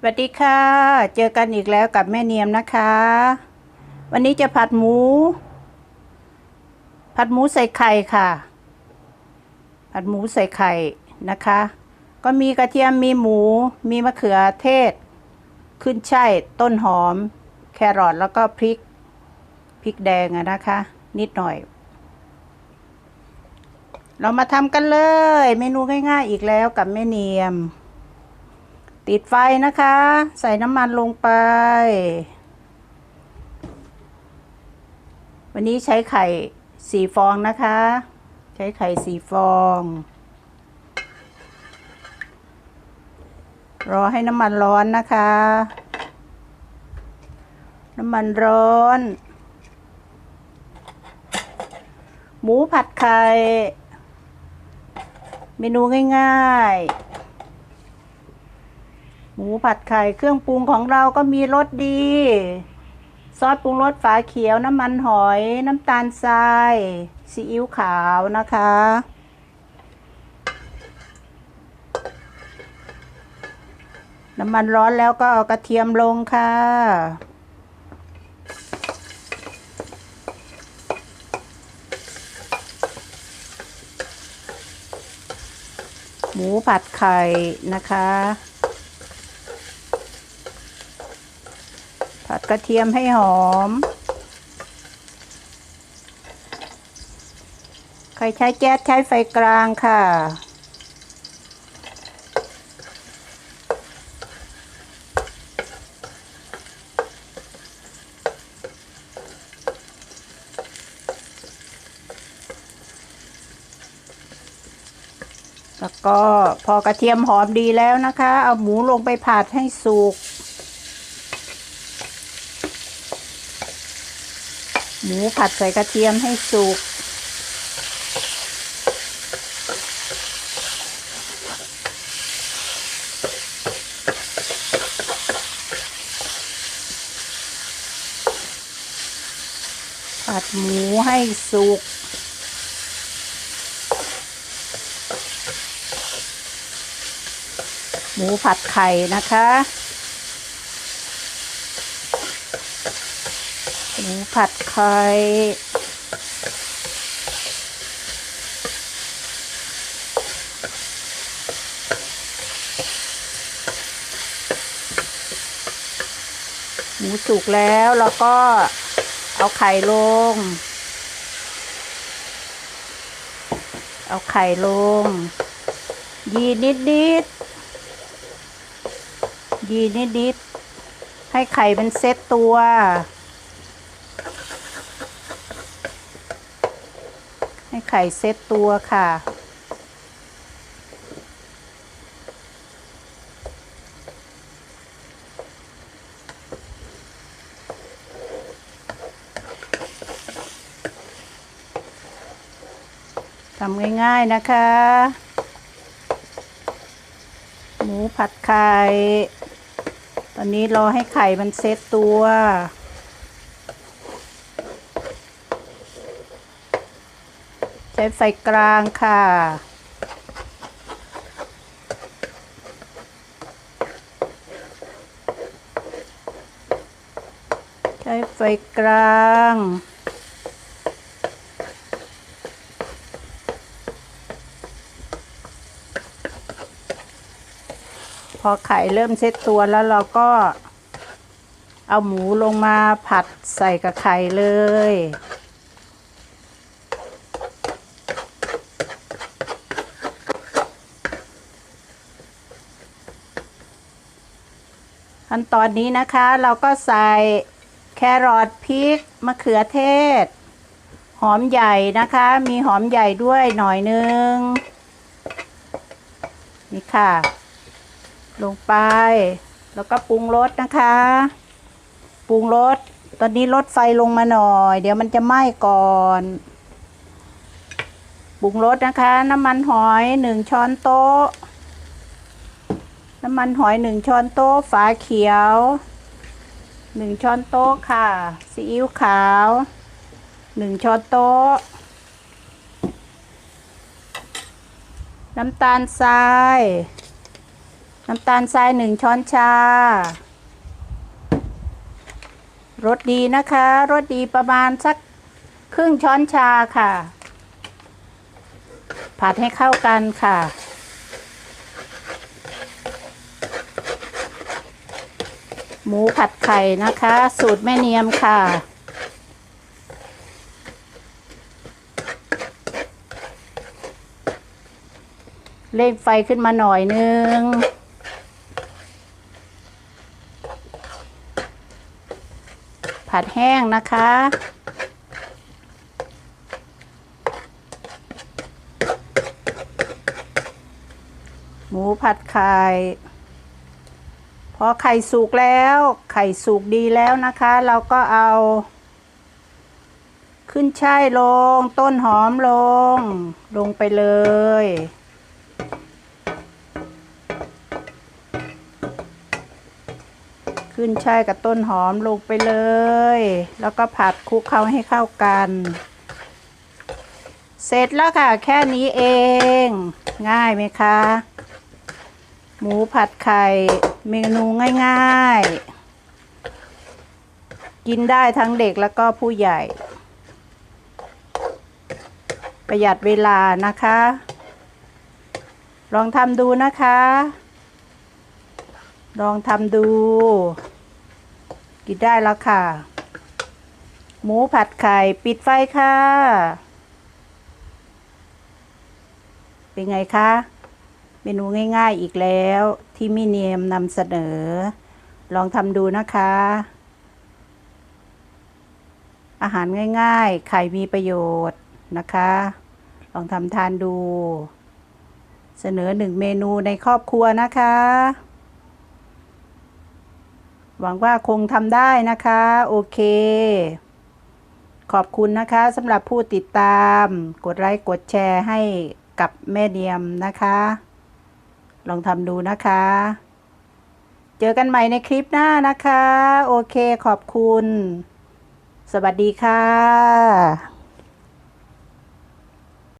สวัสดีค่ะ เจอกันอีกแล้วกับแม่เนียมนะคะ วันนี้จะผัดหมู ผัดหมูใส่ไข่ค่ะ ผัดหมูใส่ไข่นะคะ ก็มีกระเทียมมีหมู มีมะเขือเทศ ขึ้นช่ายต้นหอม แครอทแล้วก็พริก พริกแดงนะคะ นิดหน่อย เรามาทำกันเลย เมนูง่ายๆอีกแล้วกับแม่เนียม ติดไฟนะคะ ใส่น้ำมันลงไป วันนี้ใช้ไข่สี่ฟองนะคะ ใช้ไข่สี่ฟอง รอให้น้ำมันร้อนนะคะ น้ำมันร้อน หมูผัดไข่ เมนูง่าย ๆ หมูผัดไข่เครื่องปรุงของเราก็มีรสดี ซอสปรุงรสฝาเขียวน้ำมันหอยน้ำตาลทรายซีอิ๊วขาวนะคะ น้ำมันร้อนแล้วก็เอากระเทียมลงค่ะหมูผัดไข่นะคะ ผัด กระเทียมให้หอม ใครใช้แก๊สใช้ไฟกลางค่ะ แล้วก็พอกระเทียมหอมดีแล้วนะคะ เอาหมูลงไปผัดให้สุก หมูผัดใส่กระเทียมให้สุก ผัดหมูให้สุกหมูผัดไข่นะคะ หมูผัดไข่หมูสุกแล้วแล้วก็เอาไข่ลง เอาไข่ลง ยีนิดนิดยีนิดนิดให้ไข่มันเซตตัว ให้ไข่เซ็ตตัวค่ะ ทำง่ายๆนะคะ หมูผัดไข่ ตอนนี้รอให้ไข่มันเซ็ตตัว ช้ไฟกลางค่ะ ใช้ไฟกลางพอไข่เริ่มเซ็ตตัวแล้วเราก็เอาหมูลงมาผัดใส่กับไข่เลย ขั้นตอนนี้นะคะเราก็ใส่แครอทพริกมะเขือเทศ หอมใหญ่นะคะ มีหอมใหญ่ด้วยหน่อยนึง นี่ค่ะ ลงไป แล้วก็ปรุงรสนะคะ ปรุงรสตอนนี้ลดไฟลงมาหน่อย เดี๋ยวมันจะไหม้ก่อนปรุงรสนะคะ น้ำมันหอยหนึ่งช้อนโต๊ะ น้ำมันหอยหนึ่งช้อนโต๊ะฝาเขียวหนึ่งช้อนโต๊ะค่ะซีอิ๊วขาวหนึ่งช้อนโต๊ะ น้ำตาลทราย น้ำตาลทรายหนึ่งช้อนชารสดีนะคะรสดีประมาณสักครึ่งช้อนชาค่ะ ผัดให้เข้ากันค่ะ หมูผัดไข่นะคะ สูตรแม่เนียมค่ะ เร่งไฟขึ้นมาหน่อยนึง ผัดแห้งนะคะหมูผัดไข่ พอไข่สุกแล้ว ไข่สุกดีแล้วนะคะ เราก็เอา ขึ้นช่ายลง ต้นหอมลง ลงไปเลย ขึ้นช่ายกับต้นหอมลงไปเลย แล้วก็ผัดคลุกเคล้าให้เข้ากัน เสร็จแล้วค่ะ แค่นี้เอง ง่ายไหมคะ หมูผัดไข่ เมนูง่ายๆ กินได้ทั้งเด็กแล้วก็ผู้ใหญ่ ประหยัดเวลานะคะ ลองทำดูนะคะ ลองทำดู กินได้แล้วค่ะ หมูผัดไข่ปิดไฟค่ะ เป็นไงคะ เมนูง่ายๆอีกแล้วที่มิเนียมนำเสนอ ลองทำดูนะคะ อาหารง่ายๆ ไข่มีประโยชน์นะคะ ลองทำทานดู เสนอหนึ่งเมนูในครอบครัวนะคะ หวังว่าคงทำได้นะคะ โอเค ขอบคุณนะคะสำหรับผู้ติดตาม กดไลค์กดแชร์ให้กับแม่เนียมนะคะ ลองทำดูนะคะ เจอกันใหม่ในคลิปหน้านะคะ โอเคขอบคุณ สวัสดีค่ะ